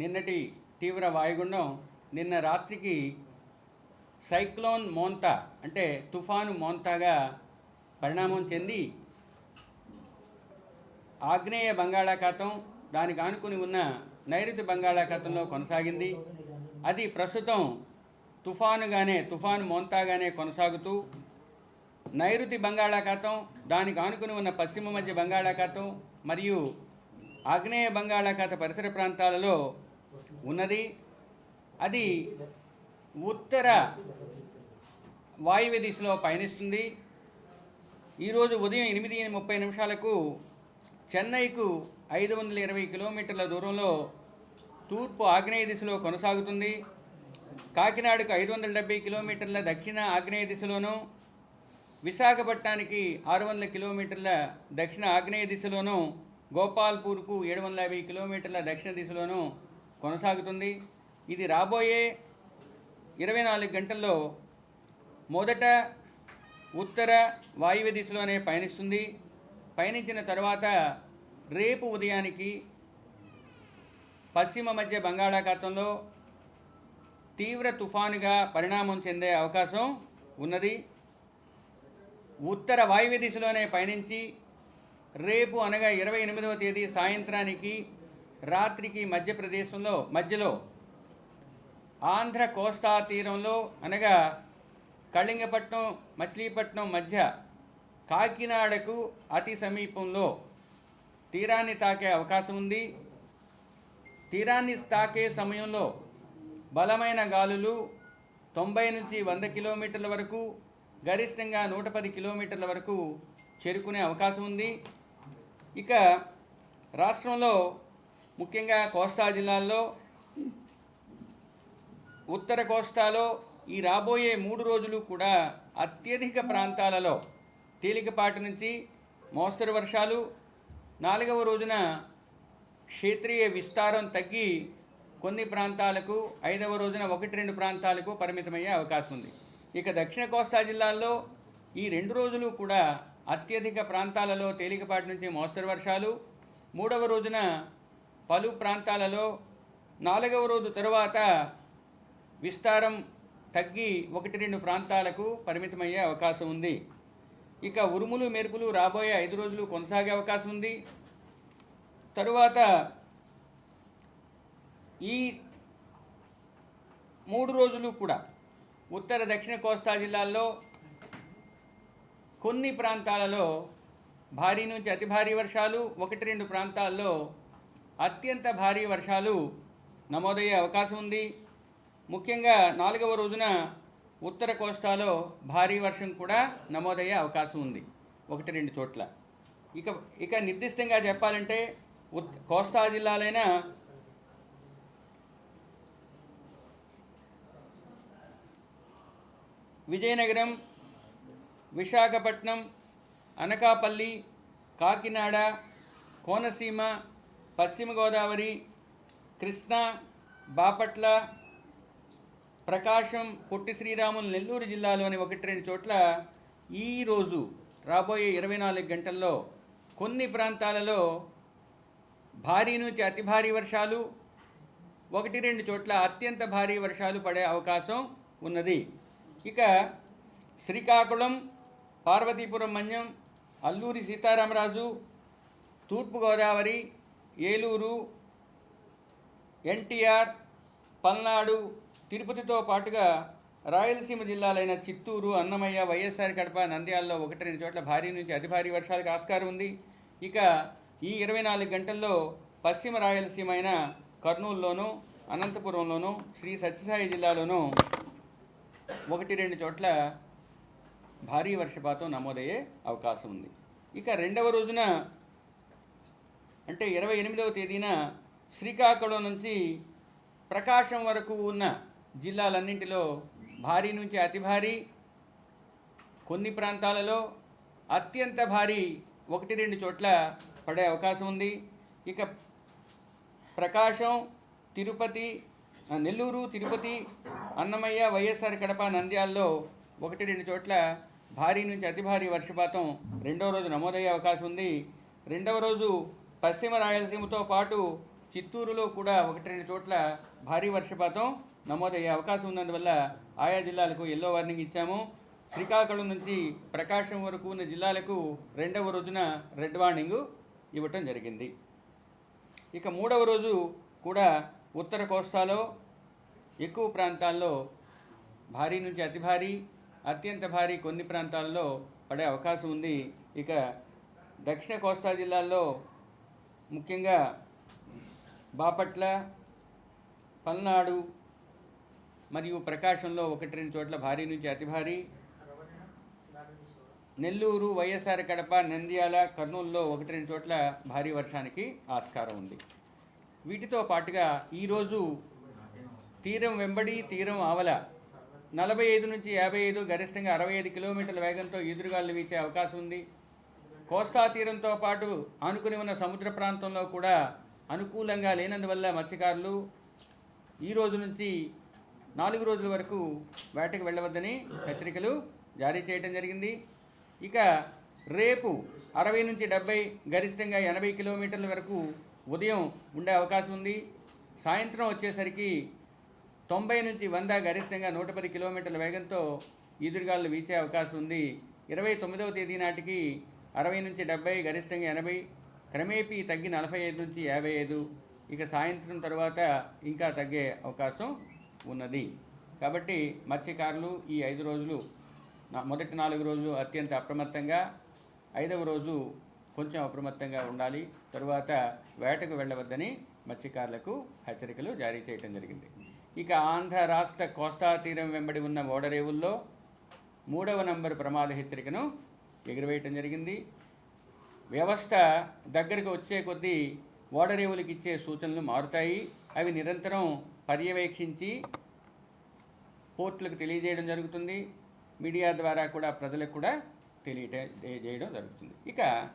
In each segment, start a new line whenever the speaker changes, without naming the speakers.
నిన్నటి తీవ్ర వాయుగుండం నిన్న రాత్రికి సైక్లోన్ మోంతా అంటే తుఫాను మోంతాగా పరిణామం చెంది ఆగ్నేయ బంగాళాఖాతం దానికి ఆనుకుని ఉన్న నైరుతి బంగాళాఖాతంలో కొనసాగింది. అది ప్రస్తుతం తుఫానుగానే తుఫాను మోంతాగానే కొనసాగుతూ నైరుతి బంగాళాఖాతం దానికి ఆనుకుని ఉన్న పశ్చిమ మధ్య బంగాళాఖాతం మరియు ఆగ్నేయ బంగాళాఖాత పరిసర ప్రాంతాలలో ఉన్నది. అది ఉత్తర వాయువ్య దిశలో పయనిస్తుంది. ఈరోజు ఉదయం ఎనిమిది ముప్పై నిమిషాలకు చెన్నైకు ఐదు వందల ఇరవై కిలోమీటర్ల దూరంలో తూర్పు ఆగ్నేయ దిశలో కొనసాగుతుంది. కాకినాడకు ఐదు వందల డెబ్బై కిలోమీటర్ల దక్షిణ ఆగ్నేయ దిశలోను విశాఖపట్నానికి ఆరు వందల కిలోమీటర్ల దక్షిణ ఆగ్నేయ దిశలోను గోపాల్పూర్కు ఏడు వందల యాభై కిలోమీటర్ల దక్షిణ దిశలోను కొనసాగుతుంది. ఇది రాబోయే ఇరవై నాలుగు గంటల్లో మొదట ఉత్తర వాయువ్య దిశలోనే పయనిస్తుంది. పయనించిన తర్వాత రేపు ఉదయానికి పశ్చిమ మధ్య బంగాళాఖాతంలో తీవ్ర తుఫానుగా పరిణామం చెందే అవకాశం ఉన్నది. ఉత్తర వాయువ్య దిశలోనే పయనించి రేపు అనగా ఇరవై ఎనిమిదవ తేదీ సాయంత్రానికి రాత్రికి మధ్యప్రదేశంలో మధ్యలో ఆంధ్ర కోస్తా తీరంలో అనగా కళింగపట్నం మచిలీపట్నం మధ్య కాకినాడకు అతి సమీపంలో తీరాన్ని తాకే అవకాశం ఉంది. తీరాన్ని తాకే సమయంలో బలమైన గాలులు తొంభై నుంచి వంద కిలోమీటర్ల వరకు గరిష్టంగా నూట పది కిలోమీటర్ల వరకు చేరుకునే అవకాశం ఉంది. ఇక రాష్ట్రంలో ముఖ్యంగా కోస్తా జిల్లాల్లో ఉత్తర కోస్తాలో ఈ రాబోయే మూడు రోజులు కూడా అత్యధిక ప్రాంతాలలో తేలికపాటి నుంచి మోస్తరు వర్షాలు నాలుగవ రోజున క్షేత్రీయ విస్తారం తగ్గి కొన్ని ప్రాంతాలకు ఐదవ రోజున ఒకటి రెండు ప్రాంతాలకు పరిమితమయ్యే అవకాశం ఉంది. ఇక దక్షిణ కోస్తా జిల్లాల్లో ఈ రెండు రోజులు కూడా అత్యధిక ప్రాంతాలలో తేలికపాటి నుంచి మోస్తరు వర్షాలు మూడవ రోజున పలు ప్రాంతాలలో నాలుగవ రోజు తరువాత విస్తారం తగ్గి ఒకటి రెండు ప్రాంతాలకు పరిమితమయ్యే అవకాశం ఉంది. ఇక ఉరుములు మెరుపులు రాబోయే ఐదు రోజులు కొనసాగే అవకాశం ఉంది. తరువాత ఈ మూడు రోజులు కూడా ఉత్తర దక్షిణ కోస్తా జిల్లాల్లో కొన్ని ప్రాంతాలలో భారీ నుంచి అతి భారీ వర్షాలు ఒకటి రెండు ప్రాంతాల్లో అత్యంత భారీ వర్షాలు నమోదయ్యే అవకాశం ఉంది. ముఖ్యంగా నాలుగవ రోజున ఉత్తర కోస్తాలో భారీ వర్షం కూడా నమోదయ్యే అవకాశం ఉంది. ఒకటి రెండు చోట్ల. ఇక ఇక నిర్దిష్టంగా చెప్పాలంటే ఉత్ కోస్తా జిల్లాలైన విజయనగరం విశాఖపట్నం అనకాపల్లి కాకినాడ కోనసీమ పశ్చిమ గోదావరి కృష్ణా బాపట్ల ప్రకాశం పొట్టి శ్రీరాములు నెల్లూరు జిల్లాలోని ఒకటి రెండు చోట్ల ఈరోజు రాబోయే ఇరవై నాలుగు గంటల్లో కొన్ని ప్రాంతాలలో భారీ నుంచి అతి భారీ వర్షాలు ఒకటి రెండు చోట్ల అత్యంత భారీ వర్షాలు పడే అవకాశం ఉన్నది. ఇక శ్రీకాకుళం పార్వతీపురం మన్యం అల్లూరి సీతారామరాజు తూర్పుగోదావరి ఏలూరు ఎన్టీఆర్ పల్నాడు తిరుపతితో పాటుగా రాయలసీమ జిల్లాలైన చిత్తూరు అన్నమయ్య వైఎస్ఆర్ కడప నంద్యాలలో ఒకటి రెండు చోట్ల భారీ నుంచి అతి భారీ వర్షాలకు ఆస్కారం ఉంది. ఇక ఈ ఇరవై నాలుగు గంటల్లో పశ్చిమ రాయలసీమ అయిన కర్నూలులోను అనంతపురంలోను శ్రీ సత్యసాయి జిల్లాలోనూ ఒకటి రెండు చోట్ల భారీ వర్షపాతం నమోదయ్యే అవకాశం ఉంది. ఇక రెండవ రోజున అంటే ఇరవై ఎనిమిదవ తేదీన శ్రీకాకుళం నుంచి ప్రకాశం వరకు ఉన్న జిల్లాలన్నింటిలో భారీ నుంచి అతి భారీ కొన్ని ప్రాంతాలలో అత్యంత భారీ ఒకటి రెండు చోట్ల పడే అవకాశం ఉంది. ఇక ప్రకాశం తిరుపతి నెల్లూరు తిరుపతి అన్నమయ్య వైఎస్ఆర్ కడప నంద్యాలలో ఒకటి రెండు చోట్ల భారీ నుంచి అతి భారీ వర్షపాతం రెండవ రోజు నమోదయ్యే అవకాశం ఉంది. రెండవ రోజు పశ్చిమ రాయలసీమతో పాటు చిత్తూరులో కూడా ఒకటి రెండు చోట్ల భారీ వర్షపాతం నమోదయ్యే అవకాశం ఉన్నందువల్ల ఆయా జిల్లాలకు ఎల్లో వార్నింగ్ ఇచ్చాము. శ్రీకాకుళం నుంచి ప్రకాశం వరకు ఉన్న జిల్లాలకు రెండవ రోజున రెడ్ వార్నింగ్ ఇవ్వటం జరిగింది. ఇక మూడవ రోజు కూడా ఉత్తర కోస్తాలో ఎక్కువ ప్రాంతాల్లో భారీ నుంచి అతి భారీ అత్యంత భారీ కొన్ని ప్రాంతాల్లో పడే అవకాశం ఉంది. ఇక దక్షిణ కోస్తా జిల్లాల్లో ముఖ్యంగా బాపట్ల పల్నాడు మరియు ప్రకాశంలో ఒకటి రెండు చోట్ల భారీ నుంచి అతి భారీ. నెల్లూరు వైఎస్ఆర్ కడప నంద్యాల కర్నూలులో ఒకటి రెండు చోట్ల భారీ వర్షానికి ఆస్కారం ఉంది. వీటితో పాటుగా ఈరోజు తీరం వెంబడి తీరం ఆవల నలభై ఐదు నుంచి యాభై ఐదు గరిష్టంగా అరవై ఐదు కిలోమీటర్ల వేగంతో ఎదురుగాలు వీచే అవకాశం ఉంది. కోస్తా తీరంతో పాటు ఆనుకుని ఉన్న సముద్ర ప్రాంతంలో కూడా అనుకూలంగా లేనందువల్ల మత్స్యకారులు ఈ రోజు నుంచి నాలుగు రోజుల వరకు వేటకు వెళ్ళవద్దని హెచ్చరికలు జారీ చేయడం జరిగింది. ఇక రేపు అరవై నుంచి డెబ్బై గరిష్టంగా ఎనభై కిలోమీటర్ల వరకు ఉదయం ఉండే అవకాశం ఉంది. సాయంత్రం వచ్చేసరికి తొంభై నుంచి వంద గరిష్టంగా నూట పది కిలోమీటర్ల వేగంతో ఈదురుగాలు వీచే అవకాశం ఉంది. ఇరవై తొమ్మిదవ తేదీ నాటికి అరవై నుంచి డెబ్బై గరిష్టంగా ఎనభై క్రమేపీ తగ్గి నలభై ఐదు నుంచి యాభై ఐదు ఇక సాయంత్రం తర్వాత ఇంకా తగ్గే అవకాశం ఉన్నది. కాబట్టి మత్స్యకారులు ఈ ఐదు రోజులు మొదటి నాలుగు రోజులు అత్యంత అప్రమత్తంగా ఐదవ రోజు కొంచెం అప్రమత్తంగా ఉండాలి. తరువాత వేటకు వెళ్ళవద్దని మత్స్యకారులకు హెచ్చరికలు జారీ చేయడం జరిగింది. ఇక ఆంధ్ర రాష్ట్ర కోస్తా తీరం వెంబడి ఉన్న ఓడరేవుల్లో మూడవ నంబర్ ప్రమాద హెచ్చరికను ఎగురవేయటం జరిగింది. వ్యవస్థ దగ్గరకు వచ్చే కొద్దీ ఓడరేవులకు ఇచ్చే సూచనలు మారుతాయి. అవి నిరంతరం పర్యవేక్షించి పోర్టులకు తెలియజేయడం జరుగుతుంది. మీడియా ద్వారా కూడా ప్రజలకు కూడా తెలియజేయడం జరుగుతుంది. ఇక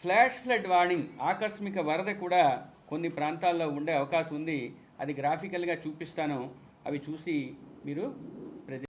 ఫ్లాష్ ఫ్లడ్ వార్నింగ్ ఆకస్మిక వరద కూడా కొన్ని ప్రాంతాల్లో ఉండే అవకాశం ఉంది. అది గ్రాఫికల్గా చూపిస్తాను. అవి చూసి మీరు